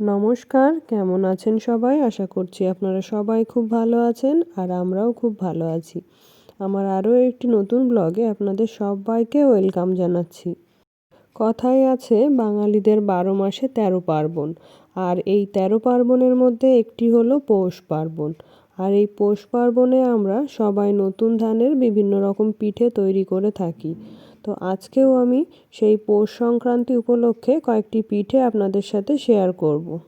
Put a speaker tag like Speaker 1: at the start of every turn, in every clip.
Speaker 1: নমস্কার, কেমন আছেন সবাই? আশা করছি আপনারা সবাই খুব ভালো আছেন আর আমরাও খুব ভালো আছি। আমার আরও একটি নতুন ব্লগে আপনাদের সবাইকে ওয়েলকাম জানাচ্ছি। কথায় আছে, বাঙালিদের বারো মাসে তেরো পার্বণ। আর এই তেরো পার্বণের মধ্যে একটি হলো পৌষ পার্বণ। আর এই পৌষ পার্বণে আমরা সবাই নতুন ধানের বিভিন্ন রকম পিঠে তৈরি করে থাকি। তো আজকেও আমি সেই পৌষ সংক্রান্তি উপলক্ষে কয়েকটি পিঠে আপনাদের সাথে শেয়ার করব।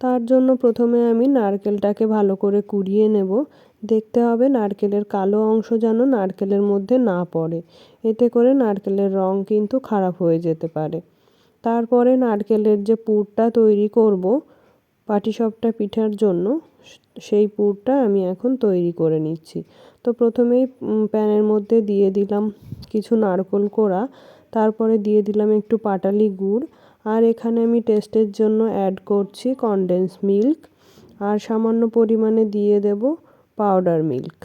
Speaker 1: তার জন্য প্রথমে আমি নারকেলটাকে ভালো করে কুড়িয়ে নেব। দেখতে হবে নারকেলের কালো অংশ যেন নারকেলের মধ্যে না পড়ে। এতে করে নারকেলের রং কিন্তু খারাপ হয়ে যেতে পারে। তারপরে নারকেলের যে পুরটা তৈরি করব পাটিসাপটা পিঠার জন্য, সেই পুরটা আমি এখন তৈরি করে নিচ্ছি। তো প্রথমেই প্যানের মধ্যে দিয়ে দিলাম কিছু নারকোল কোড়া, তারপরে দিয়ে দিলাম একটু পাটালি গুড়, আর এখানে আমি টেস্টের জন্য অ্যাড করছি কনডেন্স মিল্ক আর সামান্য পরিমাণে দিয়ে দেব পাউডার মিল্ক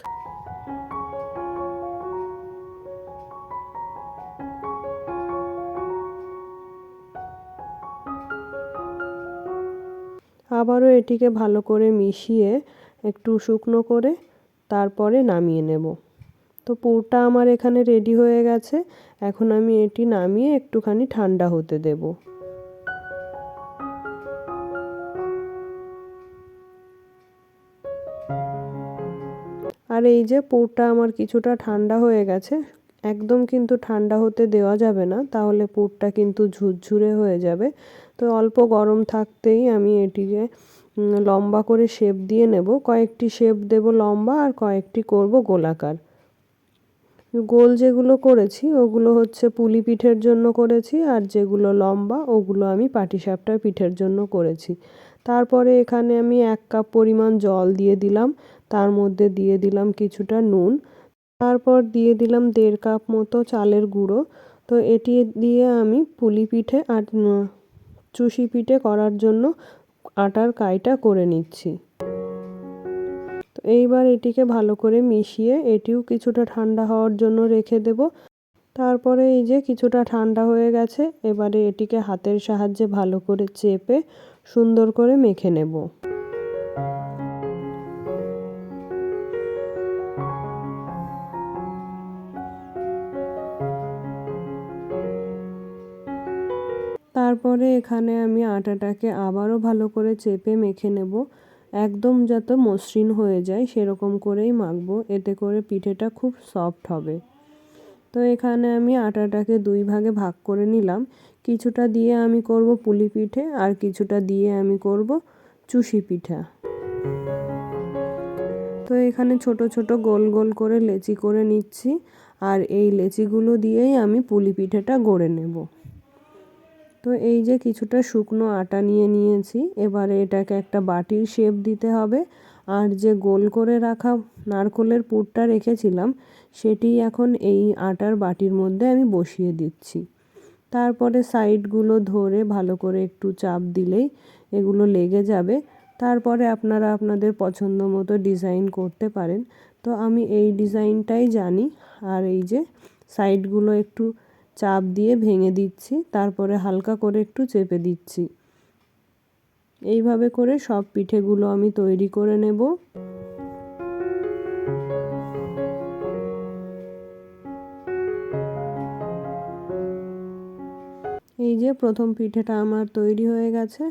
Speaker 1: আবারও এটিকে ভালো করে মিশিয়ে একটু শুকনো করে তারপরে নামিয়ে নেব। তো পুরটা আমার এখানে রেডি হয়ে গেছে। এখন আমি এটি নামিয়ে একটুখানি ঠান্ডা হতে দেব। আর এই যে পুরটা আমার কিছুটা ঠান্ডা হয়ে গেছে, একদম কিন্তু ঠান্ডা হতে দেওয়া যাবে না, তাহলে পুরটা কিন্তু ঝুরঝুরে হয়ে যাবে। তো অল্প গরম থাকতেই আমি এটিকে লম্বা করে শেপ দিয়ে নেব। কয়েকটি শেপ দেব লম্বা আর কয়েকটি করব গোলাকার। গোল যেগুলো করেছি, ওগুলো হচ্ছে পুলি পিঠের জন্য করেছি আর যেগুলো লম্বা, ওগুলো আমি পাটিসাপটা পিঠের জন্য করেছি। তারপরে এখানে আমি এক কাপ পরিমাণ জল দিয়ে দিলাম। তার মধ্যে দিয়ে দিলাম কিছুটা নুন। তারপর দিয়ে দিলাম দেড় কাপ মতো চালের গুঁড়ো। তো এটি দিয়ে আমি পুলি পিঠে আর চুষি পিঠে করার জন্য আটার কাইটা করে নিচ্ছি। তো এইবার এটিকে ভালো করে মিশিয়ে এটিও কিছুটা ঠান্ডা হওয়ার জন্য রেখে দেব। তারপরে এই যে কিছুটা ঠান্ডা হয়ে গেছে, এবারে এটিকে হাতের সাহায্যে ভালো করে চেপে সুন্দর করে মেখে নেব। তারপরে এখানে আমি আটাটাকে আবারও ভালো করে চেপে মেখে নেব। একদম যাতে মসৃণ হয়ে যায়, সেরকম করেই মাখবো। এতে করে পিঠেটা খুব সফট হবে। তো এখানে আমি আটাটাকে দুই ভাগে ভাগ করে নিলাম। কিছুটা দিয়ে আমি করব পুলি পিঠে আর কিছুটা দিয়ে আমি করব চুষি পিঠা। তো এখানে ছোট ছোট গোল গোল করে লেচি করে নিচ্ছি। আর এই লেচিগুলো দিয়েই আমি পুলি পিঠেটা গড়ে নেব। তো এই যে কিছুটা শুকনো আটা নিয়ে নিয়েছি, এবারে এটাকে একটা বাটির শেপ দিতে হবে। আর যে গোল করে রাখা নারকোলের পুরটা রেখেছিলাম, সেটি এখন এই আটার বাটির মধ্যে আমি বসিয়ে দিচ্ছি। তারপরে সাইডগুলো ধরে ভালো করে একটু চাপ দিলেই এগুলো লেগে যাবে। তারপরে আপনারা আপনাদের পছন্দ মতো ডিজাইন করতে পারেন। তো আমি এই ডিজাইনটাই জানি। আর এই যে সাইডগুলো একটু চাপ দিয়ে ভেঙে দিচ্ছি, তারপরে হালকা করে একটু চেপে দিচ্ছি। এইভাবে করে সব পিঠেগুলো আমি তৈরি করে নেব। এই যে প্রথম পিঠেটা আমার তৈরি হয়ে গেছে,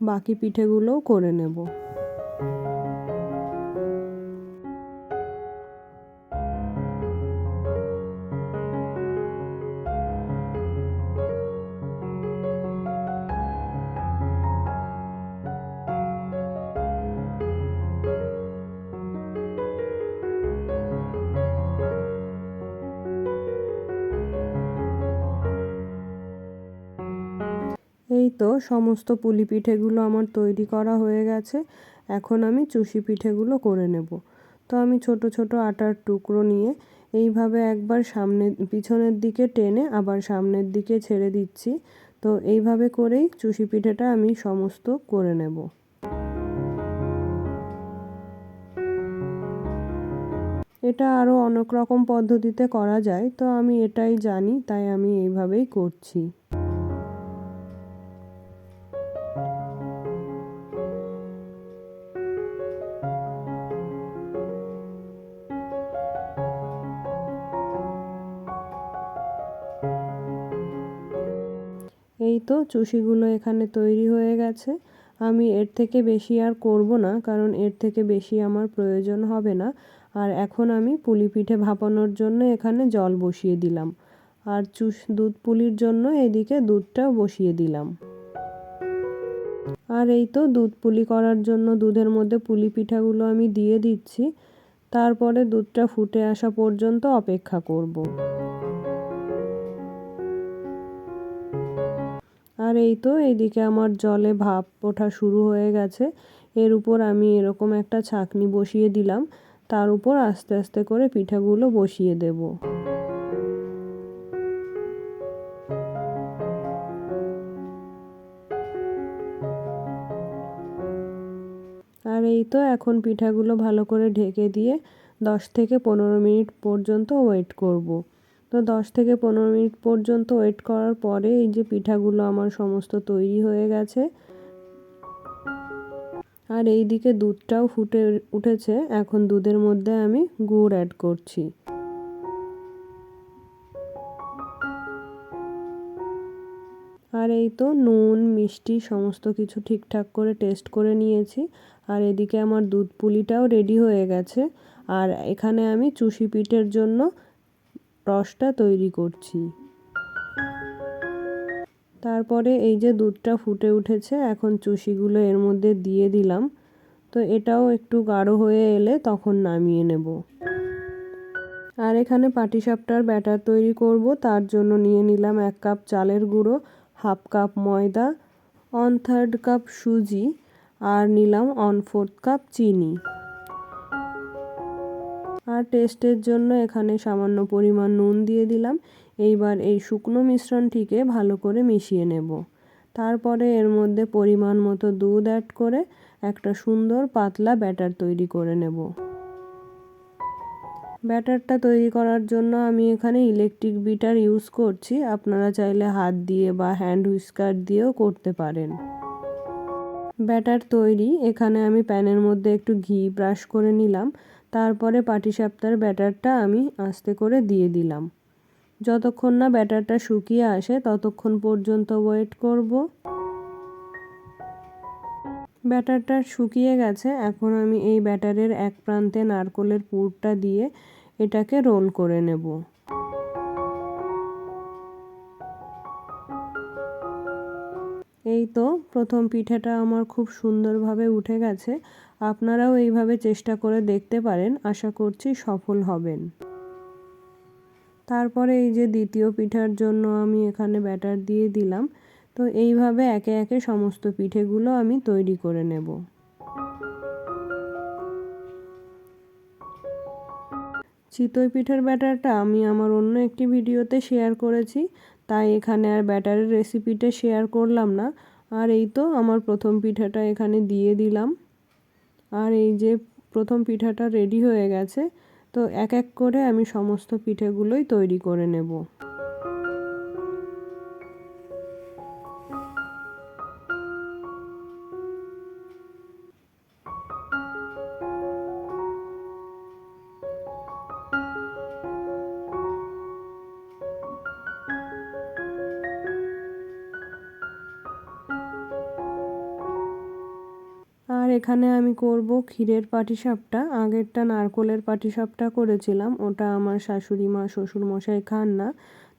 Speaker 1: বাকি পিঠেগুলোও করে নেব। তো সমস্ত পুলি পিঠেগুলো আমার তৈরি করা হয়ে গেছে। এখন আমি চুষি পিঠেগুলো করে নেব। তো আমি ছোট ছোট আটার টুকরো নিয়ে এইভাবে একবার সামনে, পিছনের দিকে টেনে আবার সামনের দিকে ছেড়ে দিচ্ছি। তো এইভাবে করেই চুষি পিঠেটা আমি সমস্ত করে নেব। এটা আরও অনেক রকম পদ্ধতিতে করা যায়। তো আমি এটাই জানি, তাই আমি এইভাবেই করছি। এই তো, চুষিগুলো এখানে তৈরি হয়ে গেছে। আমি এর থেকে বেশি আর করব না, কারণ এর থেকে বেশি আমার প্রয়োজন হবে না। আর এখন আমি পুলি পিঠে ভাপানোর জন্য এখানে জল বসিয়ে দিলাম। আর চুষ, দুধ পুলির জন্য এদিকে দুধটাও বসিয়ে দিলাম। আর এই তো দুধ পুলি করার জন্য দুধের মধ্যে পুলি পিঠাগুলো আমি দিয়ে দিচ্ছি। তারপরে দুধটা ফুটে আসা পর্যন্ত অপেক্ষা করব। আর এই তো এইদিকে আমার জলে ভাপ ওঠা শুরু হয়ে গেছে। এর উপর আমি এরকম একটা ছাকনি বসিয়ে দিলাম। তার উপর আস্তে আস্তে করে পিঠাগুলো বসিয়ে দেব। আর এই তো এখন পিঠাগুলো ভালো করে ঢেকে দিয়ে দশ থেকে পনেরো মিনিট পর্যন্ত ওয়েট করব। তো দশ থেকে পনেরো মিনিট পর্যন্ত ওয়েট করার পরে এই যে পিঠাগুলো আমার সমস্ত তৈরি হয়ে গেছে। আর এই দিকে দুধটাও ফুটে উঠেছে। এখন দুধের মধ্যে আমি গুড় অ্যাড করছি। আর এই তো নুন, মিষ্টি সমস্ত কিছু ঠিকঠাক করে টেস্ট করে নিয়েছি। আর এদিকে আমার দুধ পুলিটাও রেডি হয়ে গেছে। আর এখানে আমি চুষি পিঠের জন্য রসটা তৈরি করছি। তারপরে এই যে দুধটা ফুটে উঠেছে, এখন চুষিগুলো এর মধ্যে দিয়ে দিলাম। তো এটাও একটু গাঢ় হয়ে এলে তখন নামিয়ে নেব। আর এখানে পাটিসাপটার ব্যাটার তৈরি করব, তার জন্য নিয়ে নিলাম এক কাপ চালের গুঁড়ো, হাফ কাপ ময়দা ওয়ান থার্ড কাপ সুজি, আর নিলাম ওয়ান ফোর্থ কাপ চিনি। আর টেস্টের জন্য এখানে সামান্য পরিমাণ নুন দিয়ে দিলাম। এইবার এই শুকনো মিশ্রণটিকে ভালো করে মিশিয়ে নেব। তারপরে এর মধ্যে পরিমাণ মতো দুধ অ্যাড করে একটা সুন্দর পাতলা ব্যাটার তৈরি করে নেব। ব্যাটারটা তৈরি করার জন্য আমি এখানে ইলেকট্রিক বিটার ইউজ করছি। আপনারা চাইলে হাত দিয়ে বা হ্যান্ড হুইস্কার দিয়েও করতে পারেন। ব্যাটার তৈরি। এখানে আমি প্যানের মধ্যে একটু ঘি ব্রাশ করে নিলাম। তারপরে পাটিসাপটার ব্যাটারটা আমি আস্তে করে দিয়ে দিলাম। যতক্ষণ না ব্যাটারটা শুকিয়ে আসে, ততক্ষণ পর্যন্ত ওয়েট করব। ব্যাটারটা শুকিয়ে গেছে, এখন আমি এই ব্যাটারের এক প্রান্তে নারকলের পুরটা দিয়ে এটাকে রোল করে নেব। এই তো, প্রথম পিঠেটা আমার খুব সুন্দরভাবে উঠে গেছে। আপনারাও এইভাবে চেষ্টা করে দেখতে পারেন, আশা করছি সফল হবেন। তারপরে এই যে দ্বিতীয় পিঠার জন্য আমি এখানে ব্যাটার দিয়ে দিলাম। তো এইভাবে একে একে সমস্ত পিঠেগুলো আমি তৈরি করে নেব। চিতই পিঠের ব্যাটারটা আমি আমার অন্য একটি ভিডিওতে শেয়ার করেছি, তাই এখানে আর ব্যাটারের রেসিপিটা শেয়ার করলাম না। আর এই তো আমার প্রথম পিঠাটা এখানে দিয়ে দিলাম। আর এই যে প্রথম পিঠাটা রেডি হয়ে গেছে, তো এক এক করে আমি সমস্ত পিঠেগুলোই তৈরি করে নেব। এখানে আমি করব ক্ষীরের পাটিসাপটা। আগেরটা নারকোলের পাটিসাপটা করেছিলাম, ওটা আমার শাশুড়ি মা, শ্বশুর মশাই খান না।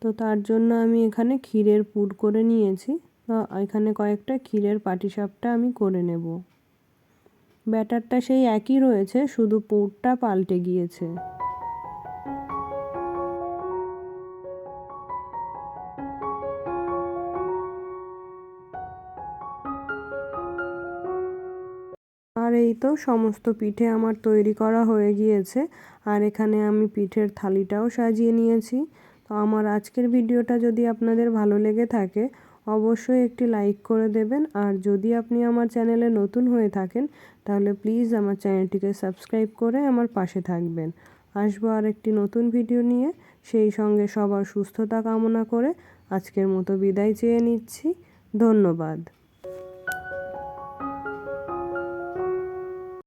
Speaker 1: তো তার জন্য আমি এখানে ক্ষীরের পুর করে নিয়েছি। এখানে কয়েকটা ক্ষীরের পাটিসাপটা আমি করে নেব। ব্যাটারটা সেই একই রয়েছে, শুধু পুরটা পাল্টে গিয়েছে। এই তো সমস্ত পিঠে আমার তৈরি করা হয়ে গিয়েছে। আর এখানে আমি পিঠের থালিটাও সাজিয়ে নিয়েছি। তো আমার আজকের ভিডিওটা যদি আপনাদের ভালো লেগে থাকে, অবশ্যই একটি লাইক করে দেবেন। আর যদি আপনি আমার চ্যানেলে নতুন হয়ে থাকেন, তাহলে প্লিজ আমার চ্যানেলটিকে সাবস্ক্রাইব করে আমার পাশে থাকবেন। আসব আর একটি নতুন ভিডিও নিয়ে। সেই সঙ্গে সবার সুস্থতা কামনা করে আজকের মতো বিদায় চেয়ে নিচ্ছি। ধন্যবাদ।